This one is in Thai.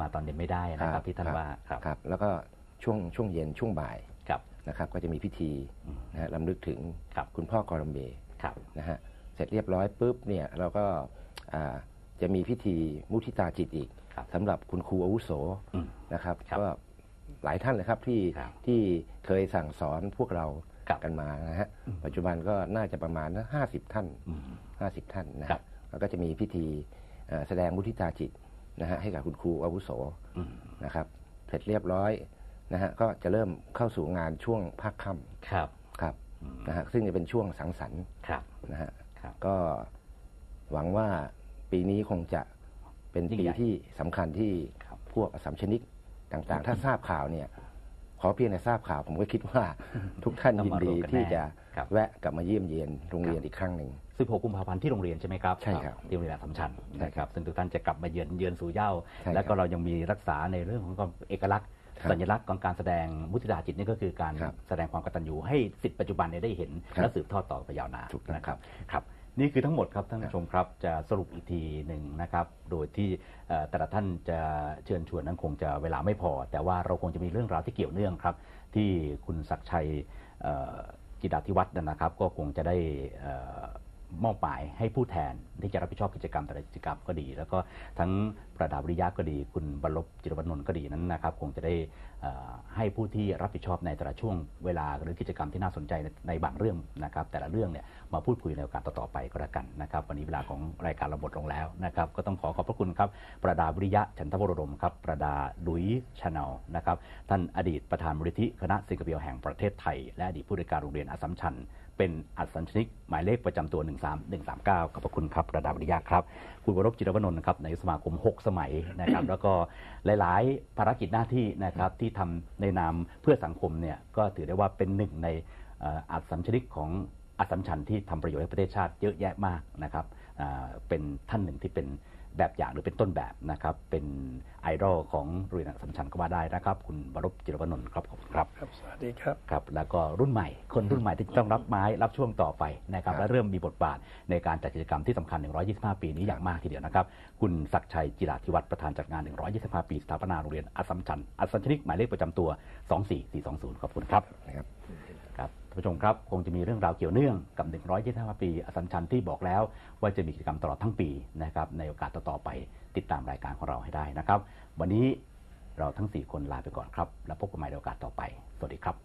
มาตอนเย็นไม่ได้นะครับที่ท่านว่าครับครับ แล้วก็ช่วงช่วงเย็นช่วงบ่ายครับนะครับก็จะมีพิธีนะฮะลำลึกถึงครับคุณพ่อกอรัมเบครับนะฮะเสร็จเรียบร้อยปุ๊บเนี่ยเราก็อ่าจะมีพิธีมุทิตาจิตอีกครับสำหรับคุณครูอาวุโสอืมนะครับครับก็หลายท่านเลยครับที่ครับที่เคยสั่งสอนพวกเราครับกันมานะฮะปัจจุบันก็น่าจะประมาณห้าสิบท่านอืมห้าสิบท่านนะครัฮะบแล้วก็จะมีพิธีเอ่อแสดงมุทิตาจิต นะฮะให้กับคุณครูอาวุโสอืมนะครับเสร็จเรียบร้อยนะฮะก็จะเริ่มเข้าสู่งานช่วงภาคค่ครับำครับนะฮะซึ่งจะเป็นช่วงสังสรรค์ครับนะฮะครับก็หวังว่าปีนี้คงจะเป็นยิ่งปีใหญ่ที่สำคัญที่ครับพวกอสสัมชนิกต่างๆ ถ้าทราบข่าวเนี่ย ขอเพียงแต่ทราบข่าว ผมก็คิดว่าทุกท่านต้องยินมารดีวมกันที่แน่จะครับแวะกลับมาเยี่ยมเยียนโรงเรียนครับอีกครั้งหนึ่ง16กุมภาพันธ์ที่โรงเรียนใช่ไหมครับ ใช่ครับ ที่โรงเรียนอัสสัมชัญใช่นะคครัรับบซึ่งทุกท่านจะกลับมาเยือนเยือนสู่เหย้าใช่ครับแล้วก็เรายังมีรักษาในเรื่องของความเอกลักษณ์ครับสัญลักษณ์ของการแสดงมุทิตาจิตนี่ก็คือการครับแสดงความกตัญญูให้สิทธิปัจจุบันเนี่ยได้เห็นครับและสืบทอดต่อไปยาวนานถูกต้องนะครับครับ นี่คือทั้งหมดครับท่านผู้ชมครับจะสรุปอีกทีหนึ่งนะครับ โดยที่เอ่อแต่ละท่านจะเชิญชวนนั้นคงจะเวลาไม่พอ แต่ว่าเราคงจะมีเรื่องราวที่เกี่ยวเนื่องครับ ที่คุณศักดิ์ชัยเอ่อจิตาธิวัฒน์นะครับ ก็คงจะได้เอ่อ มอบหมายให้ผู้แทนที่จะรับผิดชอบกิจกรรมแต่ละกิจกรรมก็ดี แล้วก็ทั้งประดาวิริยะก็ดี คุณบรรลบจิรวนนท์ก็ดีนั้นนะครับ คงจะได้ให้ผู้ที่รับผิดชอบในแต่ละช่วงเวลาหรือกิจกรรมที่น่าสนใจในในบางเรื่องนะครับ แต่ละเรื่องเนี่ยมาพูดคุยในโอกาสต่อๆไปก็แล้วกันนะครับ วันนี้เวลาของรายการเราหมดลงแล้วนะครับ ก็ต้องขอขอบพระคุณครับประดาวิริยะฉันทวรดมครับประดาลุยชาแนลนะครับท่านอดีตประธานมูลนิธิคณะสิงคโปร์แห่งประเทศไทย และอดีตผู้อำนวยการโรงเรียนอสัมชัญ เป็นอัศสัญชนิกหมายเลขประจำตัว 13139 ขอบพระคุณครับ ระดับวิริยะครับ คุณวรบจิรวนนท์นะครับในสมาคม 6 สมัยนะครับ แล้วก็หลาย ๆ ภารกิจหน้าที่นะครับที่ทำในนามเพื่อสังคมเนี่ยก็ถือได้ว่าเป็นหนึ่งในอัศชนิกของอัสสัมชัญที่ทำประโยชน์ให้ประเทศชาติเยอะแยะมากนะครับเป็นท่านหนึ่งที่เป็น แบบอย่างหรือเป็นต้นแบบนะครับ เป็นไอดอลของโรงเรียนอัสสัมชัญก็ว่าได้นะครับ คุณวรบจิรวนนท์ครับขอบคุณครับครับ สวัสดีครับครับ แล้วก็รุ่นใหม่ คนรุ่นใหม่ที่ต้องรับไม้รับช่วงต่อไปนะครับครับและเริ่มมีบทบาทในการจัดกิจกรรมที่สำคัญ 125 ปีนี้อย่างมากทีเดียวนะครับ คุณศักดิ์ชัยจิราธิวัฒน์ประธานจัดงาน 125 ปีสถาปนาโรงเรียนอัสสัมชัญอัสสัมชนิกหมายเลขประจำตัว 24420 ขอบคุณครับ ผู้ชมครับ คงจะมีเรื่องราวเกี่ยวเนื่องกับ 125 ปีอสัมชัญที่บอกแล้ว ว่าจะมีกิจกรรมตลอดทั้งปีนะครับในโอกาสต่อๆไปติดตามรายการของเราให้ได้นะครับ วันนี้เราทั้ง 4 คนลาไปก่อนครับ แล้วพบกันใหม่ในโอกาสต่อไป สวัสดีครับ